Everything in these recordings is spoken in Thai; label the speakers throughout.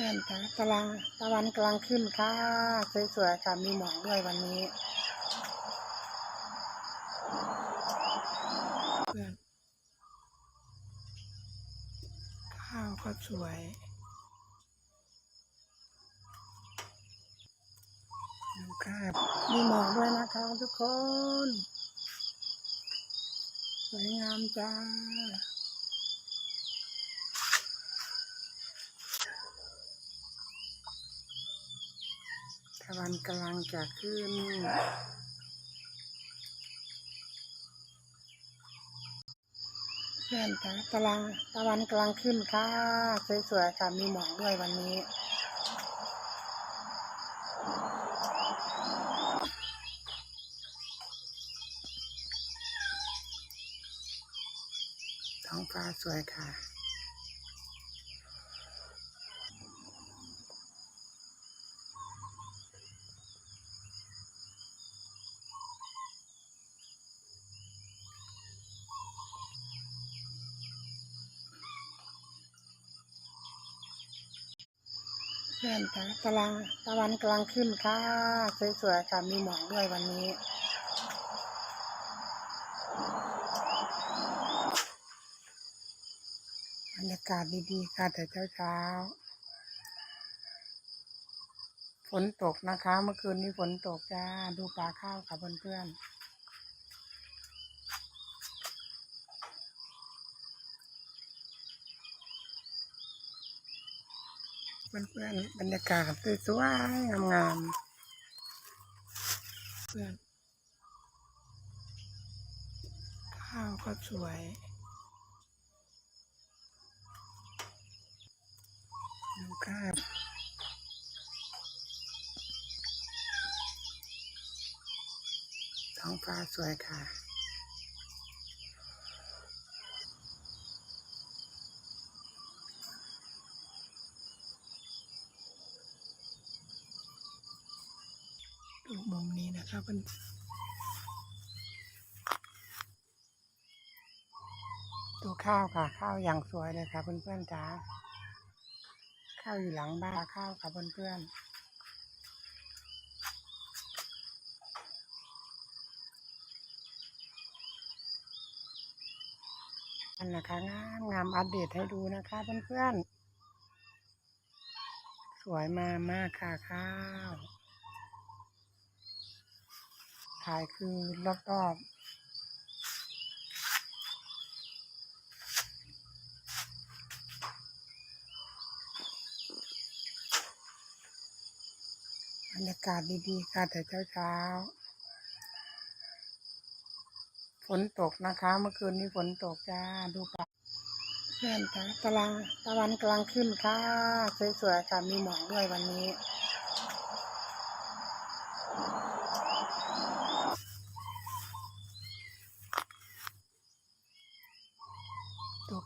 Speaker 1: พื่อนคะตารางตะวันกำลังขึ้นค่ะ สวยๆค่ะมีหมอกด้วยวันนี้เพื่อนข้าวก็สวยดูค่ะมีหมอกด้วยนะคะทุกคน สวยงามจ้า ตะวันกำลังจะขึ้น เพื่อนคะตะลังตะวันกำลังขึ้นค่ะ สวยๆค่ะ มีหมอกด้วยวันนี้ ท้องฟ้าสวยค่ะ พื่อนคะตะลังตะวันกำลังขึ้นค่ะสวยๆค่ะมีหมอกด้วยวันนี้บรรยากาศดีๆค่ะแต่เช้าๆฝนตกนะคะ เมื่อคืนนี้ฝนตกจ้าดูปลาข้าวค่ะเพื่อนๆ เพื่อนๆบรรยากาศสวยๆงามๆเพื่อนข้าวก็สวยดูค่ะท้องฟ้าสวยค่ะ ดูมุม นะคะเพื่อนดูข้าวค่ะ ข้าวอย่างสวยเลยค่ะเพื่อนๆจ้าข้าวอยู่หลังบ้านข้าวค่ะเพื่อนๆอันนะคะงามงามอัปเดตให้ดูนะคะเพื่อนๆ สวยมามากค่ะข้าว ถ่ายคือรอบๆบรรยากาศดีๆค่ะแต่เช้าๆฝนตกนะคะ เมื่อคืนนี้ฝนตกจ้าดูปลาเพื่อนคะตะลังตะวันกลังขึ้นค่ะสวยๆค่ะมีหมอกด้วยวันนี้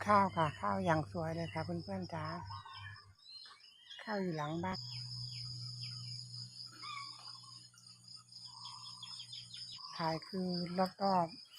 Speaker 1: ข้าวค่ะ ข้าวอย่างสวยเลยค่ะเพื่อนๆจ้าข้าวอยู่หลังบ้านถ่ายคือรอบๆ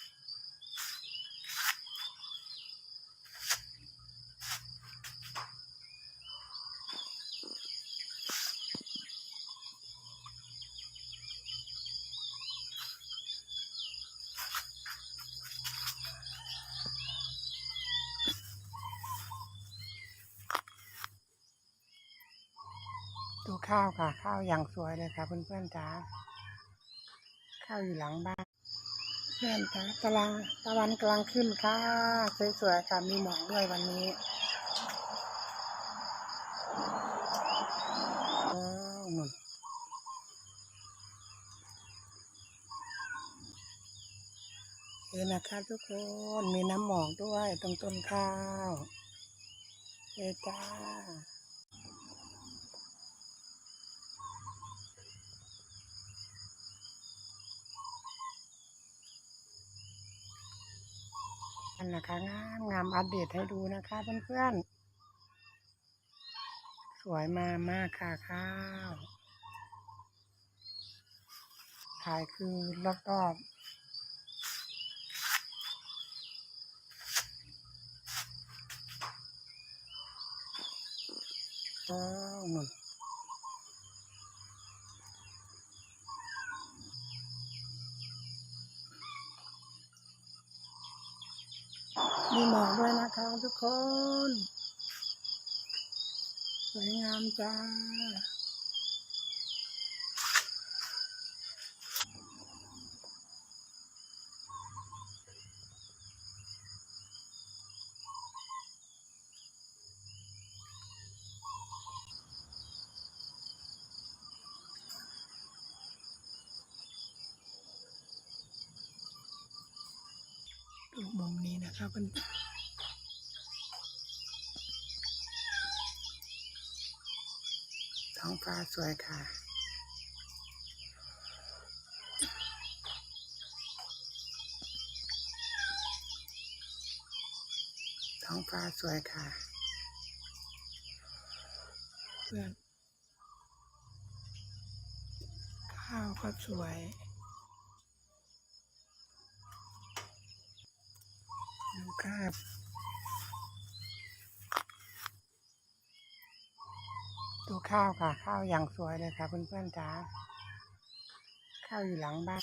Speaker 1: ดู ข้าวค่ะ ข้าวอย่างสวยเลยค่ะเพื่อนๆจ้าข้าวอยู่หลังบ้านเพื่อนคะตะลังตะวันกำลังขึ้นค่ะสวยๆค่ะมีหมอกด้วยวันนี้อ๋อนู่นเห็นนะคะทุกคนมีน้ำหมอกด้วยตรงต้นข้าวเจ้าันนะคะงามงามอัปเดตให้ดูนะคะเพื่อนๆ สวยมามากค่ะข้าวถ่ายคือรอบๆอ๋อหนุน มีหมอกด้วยนะคะทุกคน สวยงามจ้า ดูมุม นี้นะครับเพื่อนท้องฟ้าสวยค่ะท้องฟ้าสวยค่ะ เพื่อนข้าวก็สวย ครับดูข้าวค่ะ ข้าวอย่างสวยเลยค่ะเพื่อนๆจ้าข้าวอยู่หลังบ้าน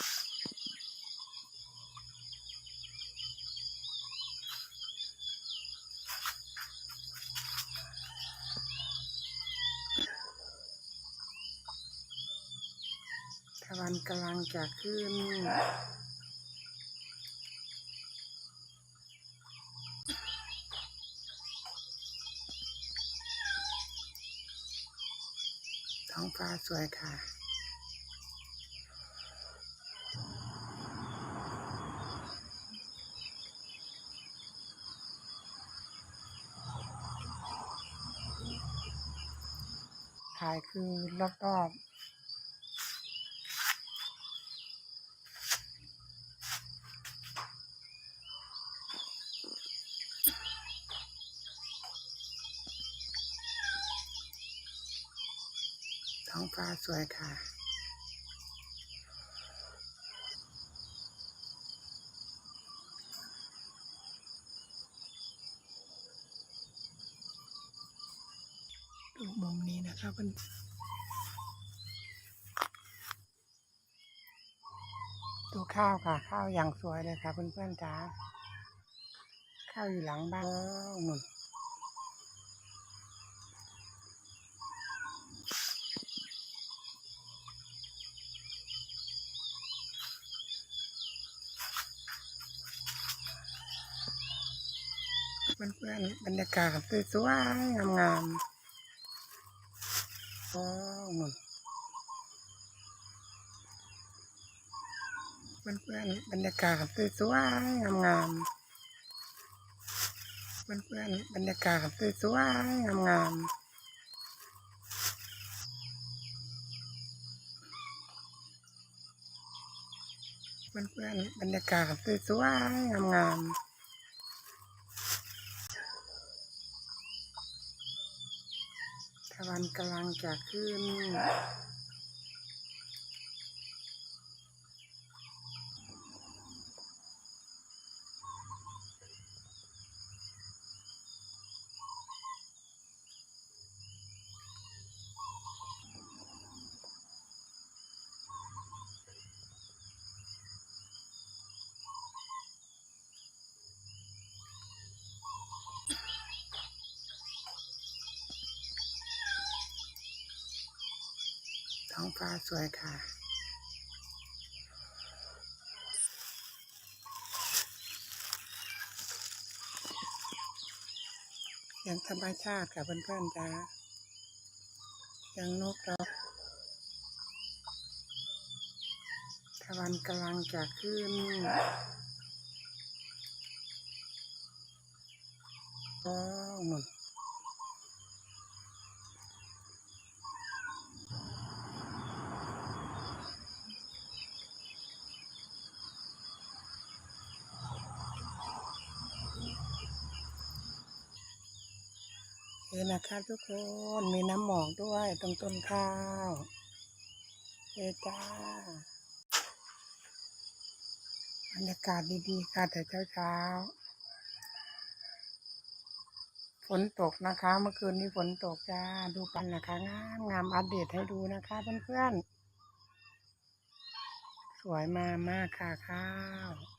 Speaker 1: ตะวันกำลังจะขึ้น ท้องฟ้าสวยค่ะ ถ่ายคือรอบๆ ฟ้าสวยค่ะดูมุมนี้นะครับเพื่อนดูข้าวค่ะ ข้าวอย่างสวยเลยค่ะเพื่อนๆจ้าข้าวอยู่หลังบ้านหนุนเพื่อนๆบ รรยากาศสวยๆงามๆอ๋อหนุนเพื่อนๆบรรยากาศสวยๆงามๆเพื่อนๆบรรยากาศสวยๆงามๆเพื่อนๆบรรยากาศสวยๆงามๆันกำลังจะขึ้น ท้องฟ้าสวยค่ะเสียงธรรมชาติค่ะเพื่อนๆจ้าเสียงนกร้องตะวันกำลังจะขึ้นอ๋อหนุน นะคะทุกคนมีน้ำหมอกด้วยตรงต้นข้าวเฮ้จ้าบรรยากาศดีๆค่ะแต่เช้าๆฝฝนตกนะคะ เมื่อคืนนี้ฝนตกจ้าดูกันนะคะ งามงามอัปเดตให้ดูนะคะเพื่อนๆสวยมากมากค่ะข้าว